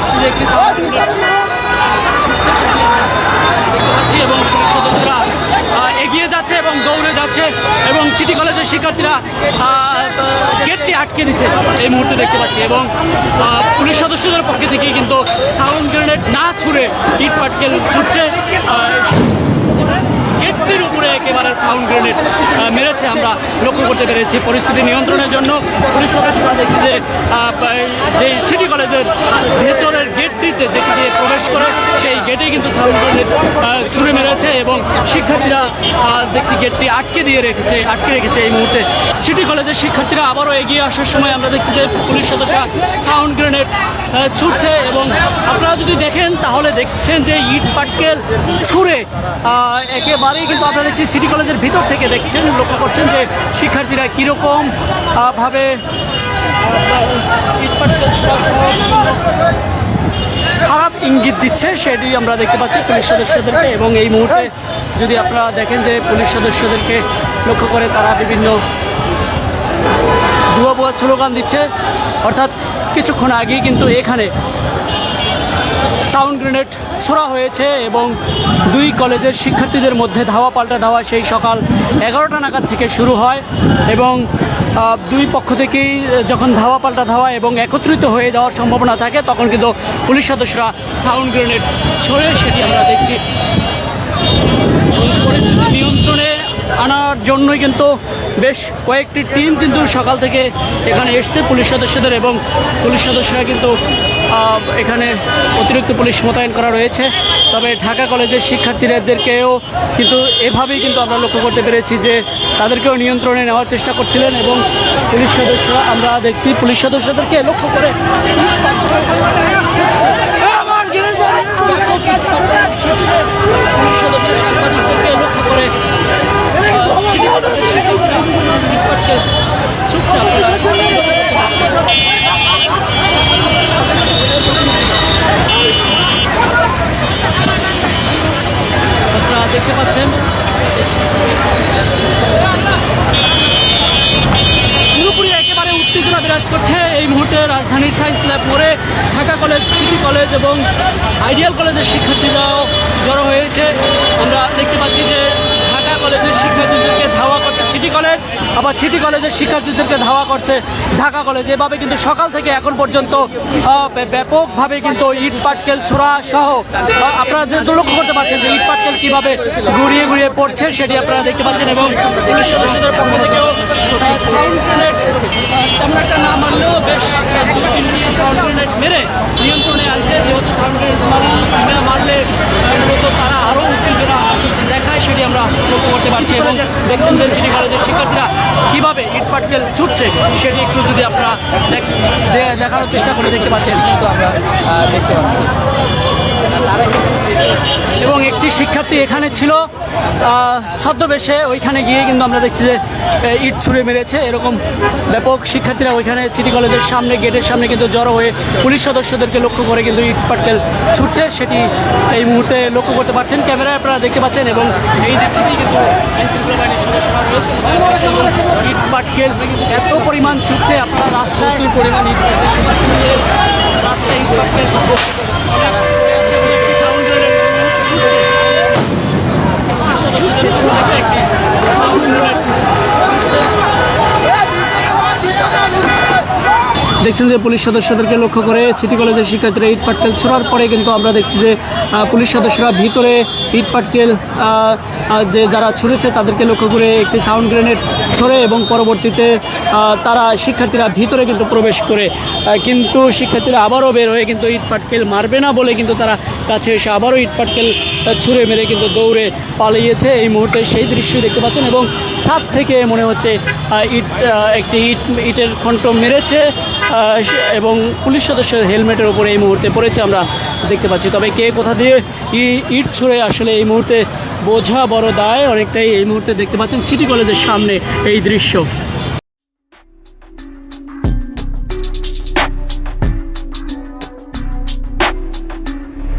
দেখছি যে একটি এবং পুলিশ সদস্যরা এগিয়ে যাচ্ছে এবং দৌড়ে যাচ্ছে এবং সিটি কলেজের শিক্ষার্থীরা গেটটি আটকে দিচ্ছে এই মুহূর্তে দেখতে পাচ্ছি এবং পুলিশ সদস্যদের পক্ষে থেকে কিন্তু সাউন্ড গ্রেনেড না ছুড়ে ইট পাটকেল ছুটছে গেটটির উপরে একেবারে সাউন্ড গ্রেনেড মেরেছে আমরা লক্ষ্য করতে পেরেছি। পরিস্থিতি নিয়ন্ত্রণের জন্য পুলিশ দেখছি যে যে সিটি কলেজের ভেতরের গেটটিতে দেখি যে প্রবেশ করে, সেই গেটে কিন্তু গ্রেনেড ছুড়ে মেরেছে এবং শিক্ষার্থীরা দেখছি গেটটি আটকে দিয়ে রেখেছে, আটকে রেখেছে এই মুহূর্তে। সিটি কলেজের শিক্ষার্থীরা আবারও এগিয়ে আসার সময় আমরা দেখছি যে পুলিশ সদস্যরা সাউন্ড গ্রেনেড ছুটছে এবং আপনারা যদি দেখেন, তাহলে দেখছেন যে ইট পাটকেল ছুঁড়ে একেবারেই কিন্তু আপনারা দেখছি সিটি কলেজের ভিতর থেকে দেখছেন, লক্ষ্য করছেন যে শিক্ষার্থীরা কীরকম ভাবে খারাপ ইঙ্গিত দিচ্ছে, সেটি আমরা দেখতে পাচ্ছি পুলিশ সদস্যদেরকে এবং এই মুহূর্তে যদি আপনারা দেখেন যে পুলিশ সদস্যদেরকে লক্ষ্য করে তারা বিভিন্ন ভুয়া ভুয়া স্লোগান দিচ্ছে, অর্থাৎ কিছুক্ষণ আগেই কিন্তু এখানে সাউন্ড গ্রেনেড ছোড়া হয়েছে এবং দুই কলেজের শিক্ষার্থীদের মধ্যে ধাওয়া পাল্টা ধাওয়া সেই সকাল এগারোটা নাগাদ থেকে শুরু হয় এবং দুই পক্ষ থেকেই যখন ধাওয়া পাল্টা ধাওয়া এবং একত্রিত হয়ে যাওয়ার সম্ভাবনা থাকে, তখন কিন্তু পুলিশ সদস্যরা সাউন্ড গ্রেনেড ছড়ে সেটি আমরা দেখছি। নিয়ন্ত্রণে আনার জন্যই কিন্তু বেশ কয়েকটি টিম কিন্তু সকাল থেকে এখানে এসছে পুলিশ সদস্যদের এবং পুলিশ সদস্যরা কিন্তু এখানে অতিরিক্ত পুলিশ মোতায়েন করা রয়েছে। তবে ঢাকা কলেজের শিক্ষার্থীদেরকেও কিন্তু এভাবেই কিন্তু আমরা লক্ষ্য করতে পেরেছি যে তাদেরকেও নিয়ন্ত্রণে নেওয়ার চেষ্টা করছিলেন এবং পুলিশ সদস্যরা, আমরা দেখছি পুলিশ সদস্যদেরকে লক্ষ্য করে পুলিশ সদস্য সাংবাদিকদেরকে লক্ষ্য করে আহ, সিটি কলেজের শিক্ষার্থীরা ইটপাটকে ছুটছে আপনারা আপনারা দেখতে পাচ্ছেন পুরোপুরি একেবারে উত্তেজনা বিরাজ করছে এই মুহূর্তে রাজধানীর সায়েন্স ল্যাব মোড়ে ঢাকা কলেজ, সিটি কলেজ এবং আইডিয়াল কলেজের শিক্ষার্থীরাও জড়ো হয়েছে। আমরা দেখতে পাচ্ছি যে কলেজের শিক্ষার্থীদেরকে ধাওয়া করছে। সিটি কলেজ আবার সিটি কলেজের শিক্ষার্থীদেরকে ধাওয়া করছে ঢাকা কলেজ। এভাবে কিন্তু সকাল থেকে এখন পর্যন্ত ব্যাপকভাবে কিন্তু ইট, পাটকেল ছোড়া সহ আপনারা লক্ষ্য করতে পারছেন যে ইট, পাটকেল কীভাবে ঘুরিয়ে ঘুরিয়ে পড়ছে, সেটি আপনারা দেখতে পাচ্ছেন এবং একটা না মারলেও বেশ নিয়ন্ত্রণে আনছে যেহেতু সাউন্ড গ্রেনেড মারলে মারলে আহ, মূলত তারা আরও উত্তেজনা দেখায় সেটি আমরা পারছি এবং দেখছেন যে সিটি কলেজের শিক্ষার্থীরা কীভাবে ইট পাটকেল ছুটছে সেটি একটু যদি আপনারা দেখ- দেখানোর চেষ্টা করে দেখতে পাচ্ছেন। কিন্তু আমরা দেখতে পাচ্ছি। এবং একটি শিক্ষার্থী এখানে ছিল। ছদ্মবেশে ওইখানে গিয়ে কিন্তু আমরা দেখছি যে ইট ছুঁড়ে মেরেছে। এরকম ব্যাপক শিক্ষার্থীরা ওইখানে সিটি কলেজের সামনে, গেটের সামনে কিন্তু জড়ো হয়ে পুলিশ সদস্যদেরকে লক্ষ্য করে কিন্তু ইট পাটকেল ছুটছে। সেটি এই মুহূর্তে লক্ষ্য করতে পারছেন। ক্যামেরায় আপনারা দেখতে পাচ্ছেন এবং এই দিক কিন্তু আইনশৃঙ্খলা বাহিনীর সদস্যরা রয়েছে ইট পাটকেল এত পরিমাণ ছুটছে, আপনারা রাস্তায় পরিমাণ ইট দেখছেন যে পুলিশ সদস্যদেরকে লক্ষ্য করে সিটি কলেজের শিক্ষার্থীরা ইট পাটকেল ছোড়ার পরে কিন্তু আমরা দেখছি যে পুলিশ সদস্যরা ভিতরে ইট পাটকেল যে যারা ছুঁড়েছে তাদেরকে লক্ষ্য করে একটি সাউন্ড গ্রেনেড ছড়ে এবং পরবর্তীতে তারা শিক্ষার্থীরা ভিতরে কিন্তু প্রবেশ করে কিন্তু শিক্ষার্থীরা আবারও বের হয়ে কিন্তু ইট পাটকেল মারবে না বলে কিন্তু তারা কাছে এসে আবারও ইট পাটকেল ছুঁড়ে মেরে কিন্তু দৌড়ে পালিয়েছে। এই মুহূর্তে সেই দৃশ্য দেখতে পাচ্ছেন এবং ছাদ থেকে মনে হচ্ছে ইট একটি ইট, ইটের খণ্ড মেরেছে। এবং পুলিশ সদস্যের হেলমেটের ওপরে এই মুহূর্তে পড়েছে আমরা দেখতে পাচ্ছি। তবে কে কোথা দিয়ে ইট ছুঁড়ে আসলে এই মুহূর্তে বোঝা বড় দায়। অনেকটাই এই মুহূর্তে দেখতে পাচ্ছেন সিটি কলেজের সামনে এই দৃশ্য।